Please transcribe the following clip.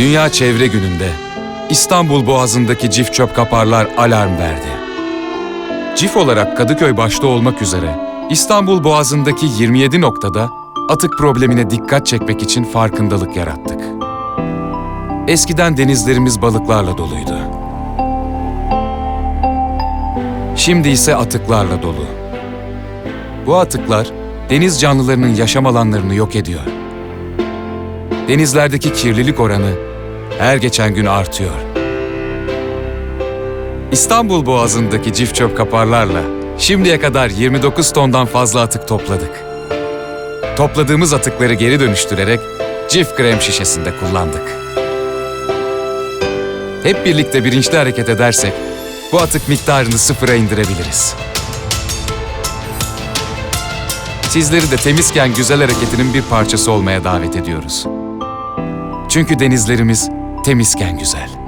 Dünya Çevre Günü'nde İstanbul Boğazı'ndaki cif çöp kaparlar alarm verdi. Cif olarak Kadıköy başta olmak üzere İstanbul Boğazı'ndaki 27 noktada atık problemine dikkat çekmek için farkındalık yarattık. Eskiden denizlerimiz balıklarla doluydu. Şimdi ise atıklarla dolu. Bu atıklar deniz canlılarının yaşam alanlarını yok ediyor. Denizlerdeki kirlilik oranı her geçen gün artıyor. İstanbul Boğazı'ndaki cif çöp kaparlarla şimdiye kadar 29 tondan fazla atık topladık. Topladığımız atıkları geri dönüştürerek cif krem şişesinde kullandık. Hep birlikte bilinçli hareket edersek bu atık miktarını sıfıra indirebiliriz. Sizleri de temizken güzel hareketinin bir parçası olmaya davet ediyoruz. Çünkü denizlerimiz temizken güzel.